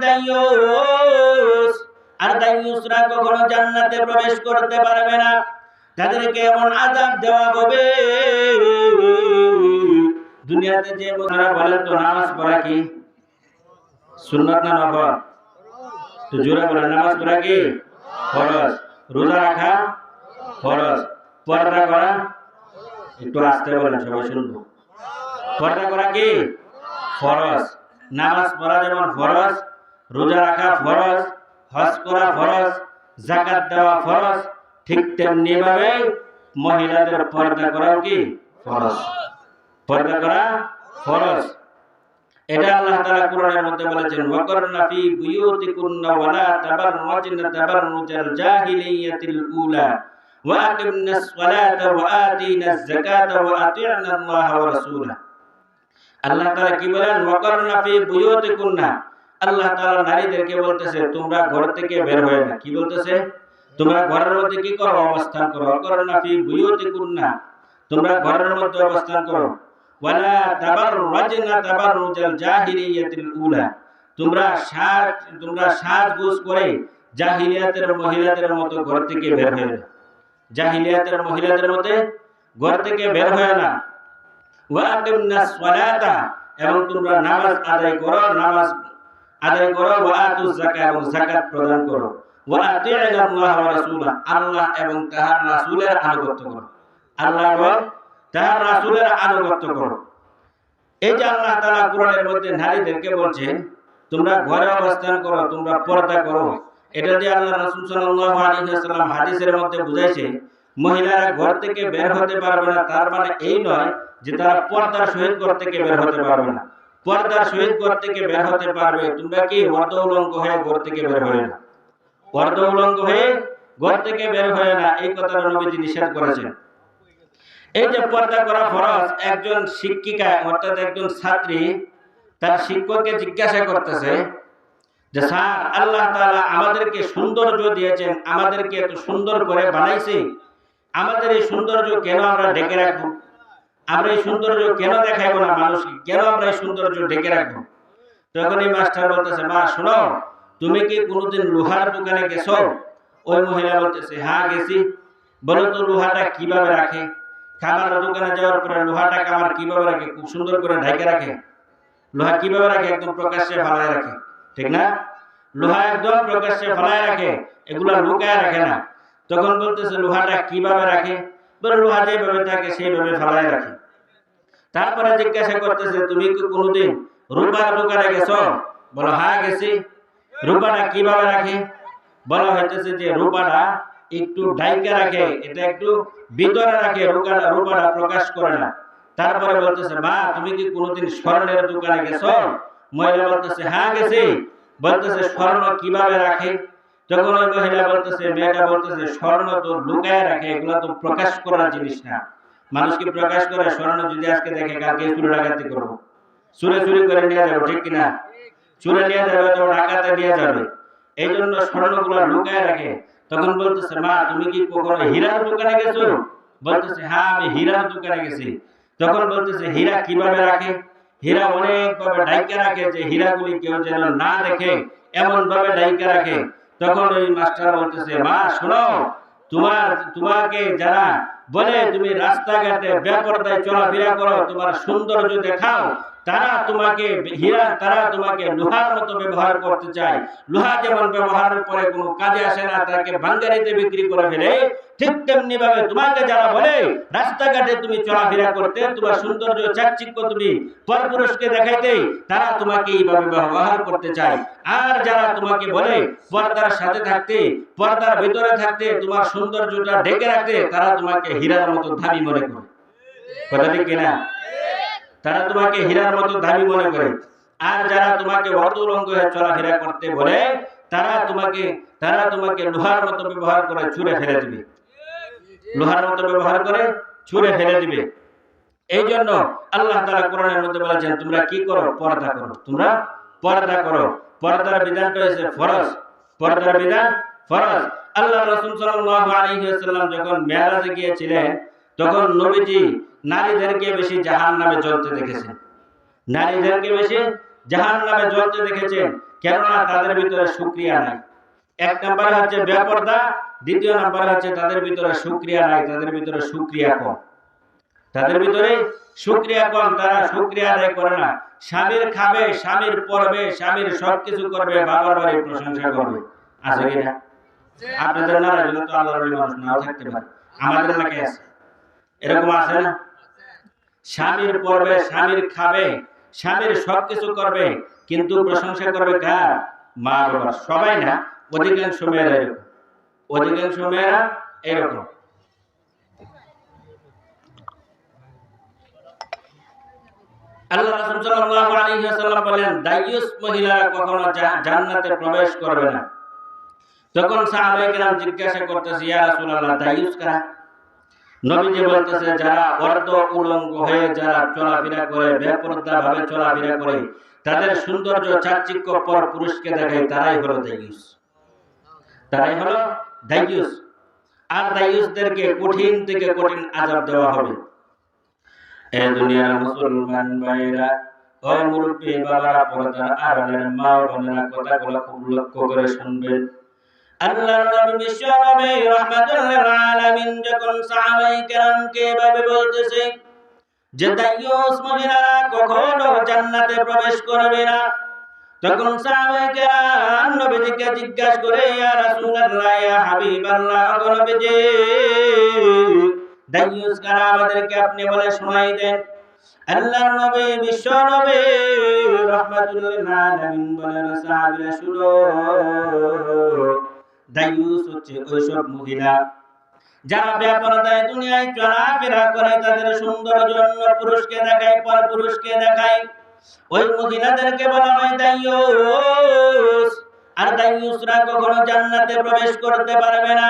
দাইয়ুস আর দাইয়ুসরা কখনো জান্নাতে প্রবেশ করতে পারবে না। তাদেরকে এমন আযাব দেওয়া হবে। দুনিয়াতে যে মোনারা বলেন তো নামাজ পড়া কি? সুন্নাত না নফল? তো জোরে বলেন, নামাজ পড়া কি? ফরজ। রোজা রাখা? ফরজ। পর্দা করা? একটু আস্তে বলেন, সবাই শুনব। পর্দা করা কি? ফরজ। নামাজ পড়া যেমন ফরজ রোজা রাখা ফরজ, হজ করা ফরজ জাকাত দেওয়া ফরজ, ঠিক তেমনি ভাবে মহিলাদের পর্দা করাও কি ফরজ? পর্দা করা ফরজ। এটা আল্লাহ তাআলা কোরআনের মধ্যে বলেছেন, ওয়াকরনা ফি বুয়ুতিকুন্না ওয়ালা তাবাররুজনা তাবাররুজাল জাহিলিয়াতিল উলা ওয়া আকিমনাস সালাতা ওয়া আতিনাজ যাকাতা ওয়া আতি'না আল্লাহ ওয়া রাসূলা আল্লাহ তাআলা কি বলেন? ওয়াকরনা ফি বুয়ুতিকুন্না আল্লাহ তাআলা নারীদেরকে বলতেছে, তোমরা ঘর থেকে বের হয়ে না কি বলতেছে? তোমরা ঘরের মধ্যে কি করো? অবস্থান করো। ওয়াকরনা ফি বুয়ুতিকুন্না। তোমরা ঘরের মধ্যে অবস্থান করো। ওয়ালা তাবাররাজনা তাবাররুজাল জাহিলিয়াতিল উলা। তোমরা সাজ তোমরা সাজগোজ করে জাহিলিয়াতের মহিলাদের মতো ঘর থেকে বের হয় না জাহিলিয়াতের মহিলাদের মধ্যে ঘর থেকে বের হয় না ওয়া আকিমনাস সালাতা। এবং তোমরা নামাজ আদায় করো, নামাজ আদায় করো ওয়া যাকাত এবং যাকাত প্রদান করো। ওয়া রাসূলা আল্লাহ এবং তাহার রাসূলের আনুগত্য করো। আল্লাহ এবং তাহার রাসূলের আনুগত্য করো। এই যে আল্লাহ তাআলা কোরআনের মধ্যে নারীদেরকে বলছেন তোমরা ঘরে অবস্থান করো তোমরা পর্দা করো। এটা দিয়ে আল্লাহ রাসূল সাল্লাল্লাহু আলাইহি ওয়াসাল্লাম হাদিসের মধ্যে বুঝাইছে মহিলারা ঘর থেকে বের হতে পারবে না। তার মানে এই নয় যে তারা পর্দার সহিত ঘর থেকে বের হতে পারবে না। পর্দার সহিত ঘর থেকে বের হতে পারবে। তোমরা কি অর্ধ উলঙ্গ হয়ে ঘর থেকে বের হয় না? অর্ধ উলঙ্গ হয়ে ঘর থেকে বের হয় না, এই কথাটা নবীজি নিষেধ করেছেন। এই যে পর্দা করা ফরজ, একজন শিক্ষিকা অর্থাৎ একজন ছাত্রী তার শিক্ষককে জিজ্ঞাসা করতেছে যে, স্যার, আল্লাহ তাআলা আমাদেরকে সৌন্দর্য দিয়েছেন, আমাদেরকে এত সুন্দর করে বানাইছে। আমাদের এই সৌন্দর্য কেন আমরা ঢেকে রাখব? আমরা এই সৌন্দর্য কেন দেখাইবো না মানুষকে? কেন আমরা এই সৌন্দর্য ঢেকে রাখব? তখন এই মাস্টার বলতেছে মা শোনো তুমি কি কোনোদিন লোহার দোকানে গেছো? ওই মহিলা বলতেছে হ্যাঁ গেছি। বলো তো লোহাটা কীভাবে রাখে? খাবার দোকানে যাওয়ার পরে লোহাটা কামার কীভাবে রাখে? খুব সুন্দর করে ঢেকে রাখে। লোহা কীভাবে রাখে? একদম প্রকাশ্যে ফালায় রাখে। ঠিক না? লোহা একদম প্রকাশ্যে ফালায় রাখে। এগুলা লুকায় রাখে না। তখন বলতেছে লোহাটা কীভাবে রাখে? যেভাবে থাকে সেইভাবে রাখে। তারপরে জিজ্ঞাসা করতেছে, তুমি কি কোনোদিন রূপার দোকানে গেছো? বলো হ্যাঁ গেছি। রূপাটা কীভাবে বলা হইতেছে যে রূপাটা একটু ডাইকা রাখে, এটা একটু ভিতরে রাখে, রূপাটা রূপাটা প্রকাশ করে না। তারপরে বলতেছে, মা, তুমি কি কোনোদিন স্বর্ণের দোকানে গেছো? মহিলা বলতেছে হ্যাঁ গেছি। বলতেছে, স্বর্ণ কীভাবে রাখে? ওই মহিলা বলতেছে মেয়েটা বলতেছে স্বর্ণ তো লুকায় রাখে এগুলো তো প্রকাশ করার জিনিস না। মানুষকে প্রকাশ করে স্বর্ণ যদি আজকে দেখে কালকে চুরি ডাকাতি করব। চুরে চুরি করে নিয়ে যাব ঠিক কিনা? চুরে নিয়ে যাবে তো ডাকাতে নিয়ে যাবে। এই জন্য স্বর্ণগুলো লুকায় রাখে। তখন বলতেছে মা তুমি কি কখনো হীরার দোকানে গেছো? বলতেছে হ্যাঁ আমি হীরার দোকানে গেছি। তখন বলতেছে হীরা কীভাবে রাখে? হীরা অনেক ভাবে ডাইকে রাখে যে হীরাগুলি কেউ যেন না দেখে এমন ভাবে ডাইকে রাখে তখন ওই মাস্টার বলতেছে মা শোনো তোমার তোমাকে যারা বলে তুমি রাস্তাঘাটে বেপরদায় চলাফেরা করো তোমার সৌন্দর্য দেখাও তারা তোমাকে হীরা তারা তোমাকে লোহার মতো ব্যবহার করতে চায়। লোহা যেমন ব্যবহার করে কোনো কাজে আসে না তাকে ভাঙ্গারিতে বিক্রি করে ফেলে ঠিক তেমনি ভাবে তোমাকে যারা বলে, রাস্তাঘাটে তুমি চলাফেরা করতে, তোমার সৌন্দর্য, চাকচিক্য তুমি দেখাইতে, তারা তোমাকে এইভাবে ব্যবহার করতে চায়। আর যারা তোমাকে বলে, পর্দার সাথে থাকতে, পর্দার ভিতরে থাকতে, তোমার সৌন্দর্যটা ঢেকে রাখতে, তারা তোমাকে হীরার মতো দামি মনে করে। কথা ঠিক কিনা? তারা তোমাকে হীরার মতো দামি মনে করে। আর যারা তোমাকে অর্ধলঙ্গ চলাফেরা করতে বলে, তারা তোমাকে তারা তোমাকে লোহার মতো ব্যবহার করে ছুঁড়ে ফেলে দিবে। লোহার মতো ব্যবহার করে ছুঁড়ে ফেলে দিবে। এই জন্য আল্লাহ তাআলা কোরআনের মধ্যে বলেছেন, তোমরা কি করো? পর্দা করো। তোমরা পর্দা করো। পর্দার বিধানটা হয়েছে ফরজ। পর্দার বিধান ফরজ। আল্লাহ রাসূল সাল্লাল্লাহু আলাইহি ওয়াসাল্লাম যখন মেরাজে গিয়েছিলেন, তখন নবীজি নারীদেরকে বেশি জাহান নামে জ্বলতে দেখেছেন। নারীদেরকে বেশি জাহান নামে জ্বলতে দেখেছেন, কেননা তাদের ভিতরে সুক্রিয়া নাই। এক নম্বরে হচ্ছে বেপর্দা দ্বিতীয় নম্বরে হচ্ছে তাদের ভিতরে সুক্রিয়া নাই তাদের ভিতরে সুক্রিয়া কম। তাদের ভিতরে সুক্রিয়া কম তারা সুক্রিয়া আদায় করে না। স্বামীর খাবে স্বামীর পড়বে স্বামীর সবকিছু করবে বাবার বাড়ির প্রশংসা করবে। আছে কিনা আপনাদের নারাজ তো আল্লাহর মানুষ নাও থাকতে পারে। আমাদের এলাকায় আছে। এরকম আছে না? স্বামীর পড়বে স্বামীর খাবে স্বামীর সবকিছু করবে কিন্তু প্রশংসা করবে কার? মা বাবা সবাই না? অধিকাংশ মেয়েরা এরকম। অধিকাংশ মেয়েরা এরকম। বলতেছে বেপরদা ভাবে করে তাদের সৌন্দর্য চাকচিক্য পর পুরুষকে দেখায়, তারাই হলো দাইয়ুস তারাই হলো আর দাইয়ুসদেরকে কঠিন থেকে কঠিন আযাব দেওয়া হবে। এ দুনিয়ার মুসলমান ভাইরা ও মুরব্বী বাবারা পর্দার আড়ালের মা বোনেরা কথাগুলো খুব লক্ষ্য করে শুনবেন। আল্লাহর নবী বিশ্ব নবী রাহমাতুল লিল আলামিন যখন সাহাবায়ে কেরামকে এভাবে বলতেছে যে দাইয়ুস মহিলারা কখনো জান্নাতে প্রবেশ করবে না? তখন সাহাবায়ে কেরাম নবীজিকে জিজ্ঞাসা করে, ইয়া রাসূলুল্লাহ, ইয়া হাবিবাল্লাহ গো নবীজি দাইয়ুস কারা, আমাদেরকে আপনি বলে শোনাই দেন। আল্লাহর নবী, বিশ্ব নবী রাহমাতুল লিল আলামিন বলেন, সাহাবীরা শুনো দাইয়ুস হচ্ছে ওইসব মহিলা যারা ব্যাপারদায় দুনিয়ায় চলাফেরা করে, তাদের সৌন্দর্য অন্য পুরুষকে দেখায় পর পুরুষকে দেখায়। ওই মহিলাদেরকে বলা হয় দাইয়ুস। আর দাইয়ুসরা কখনো জান্নাতে প্রবেশ করতে পারবে না।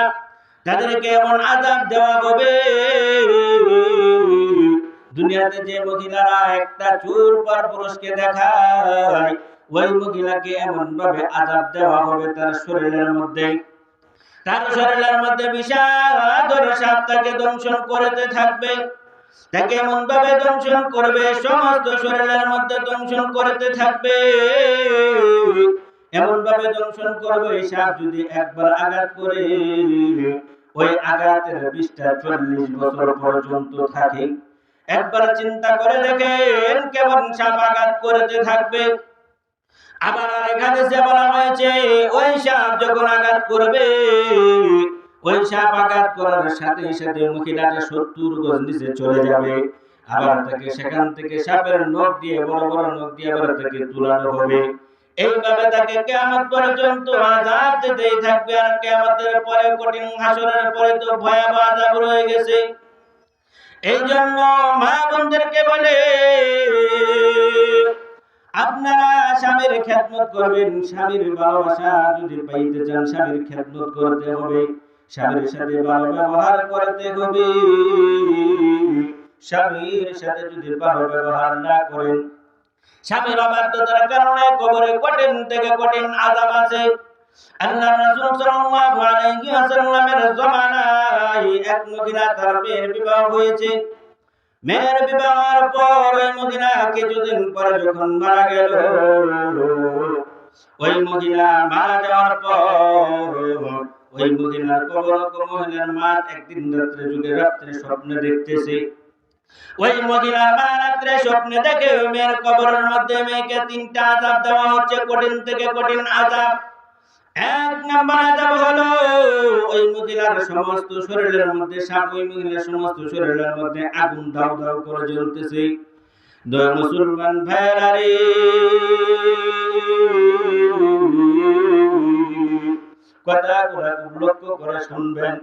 তাদেরকে এমন আযাব দেওয়া হবে। দুনিয়াতে যে মহিলারা একটা চুল পর পুরুষকে দেখায়, ওই মহিলাকে এমন ভাবে আযাব দেওয়া হবে তার শরীরের মধ্যে। তার শরীরের মধ্যে বিষাদর সাপ তাকে দংশন করতে থাকবে। তাকে এমন ভাবে দংশন করবে, সমস্ত শরীরের মধ্যে দংশন করতে থাকবে। এমন ভাবে দংশন করবে, সাপ যদি একবার আঘাত করে, ওই আঘাতের বিষটা চল্লিশ বছর পর্যন্ত থাকে। একবার চিন্তা করে দেখেন কেমন সাপ আঘাত করতে থাকবে। আবার আরেক হাদিসে বলা হয়েছে, ওই সাপ যখন আঘাত করবে ওই সাপ আঘাত করার সাথে সাথে মহিলাটা সত্তর গজ নিচে চলে যাবে। আবার তাকে সেখান থেকে সাপের নখ দিয়ে, বড় বড় নখ দিয়ে আবার তাকে হবে। এইভাবে তাকে পর্যন্ত থাকবে আর পরে, কঠিন হাসরের পরে তো ভয়াবহ আযাব রয়ে গেছে। এই জন্য মা বোনদেরকে বলে, আপনারা স্বামীর খেদমত করবেন, স্বামীর ভালোবাসা যদি পাইতে চান, স্বামীর খেদমত করতে হবে। স্বামীর সাথে ভালো ব্যবহার করতে হবে। স্বামীর সাথে যদি ভালো ব্যবহার না করেন, স্বামীর অবাধ্যতার কারণে কবরে কঠিন থেকে কঠিন আযাব আছে। এক মহিলা তার মেয়ের বিবাহ হয়েছে। মেয়ের বিবাহের পর ওই মহিলা কিছুদিন পরে যখন মারা গেল, ওই মহিলা মারা যাওয়ার পর ওই মহিলার কবর মহিলার মা একদিন রাত্রে যুগে রাত্রে স্বপ্নে দেখতেছে। ওই মহিলা মা রাত্রে স্বপ্নে দেখে মেয়ের কবরের মধ্যে মেয়েকে তিনটা আজাব দেওয়া হচ্ছে, কঠিন থেকে কঠিন আজাব এক নাম্বার আজাব হলো ওই মহিলার সমস্ত শরীরের মধ্যে সাপ, ওই মহিলার সমস্ত শরীরের মধ্যে আগুন দাও দাও করে জ্বলতেছে। দয় মুসলমান ভাইরা কথাগুলো খুব খুব লক্ষ্য করে শুনবেন।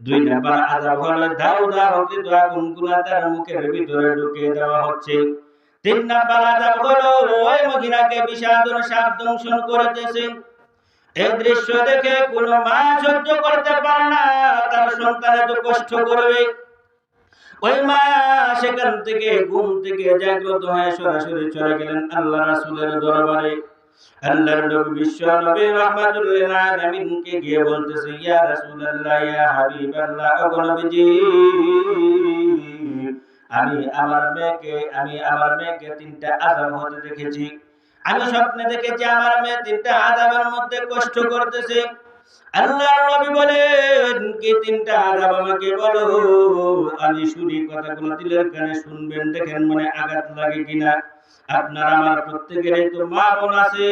দুই নাম্বার আজাব হলো, দাও দাও আগুনগুলা তার মুখের ভিতরে ঢুকিয়ে দেওয়া হচ্ছে। তিন নাম্বার আজাব হলো, ওই মহিলাকে বিষাদর সাপ দংশন করতেছে। এই দৃশ্য দেখে কোন মা সহ্য করতে পারে না, তার সন্তান এত কষ্ট করবে। ওই মা সেখান থেকে ঘুম থেকে জাগ্রত হয়ে সরাসরি চলে গেলেন আল্লাহ রাসূলের দরবারে। আল্লাহর নবী বিশ্ব নবী আলামিনকে গিয়ে বলতেছে, ইয়া রাসূলুল্লাহ, ইয়া হাবিবাল্লাহ নবীজি আমি আমার মেয়েকে, আমি আমার মেয়েকে তিনটা আযাব হতে দেখেছি। আমি স্বপ্নে দেখেছি আমার মেয়ে তিনটা আযাবের মধ্যে কষ্ট করতেছে। আল্লাহ নবী বলেন কি তিনটা আমাকে বলো? আমি শুনি কথাগুলো দিলের কানে শুনবেন দেখেন মনে আঘাত লাগে কিনা। আপনার আমার প্রত্যেকের তো মা বোন আছে।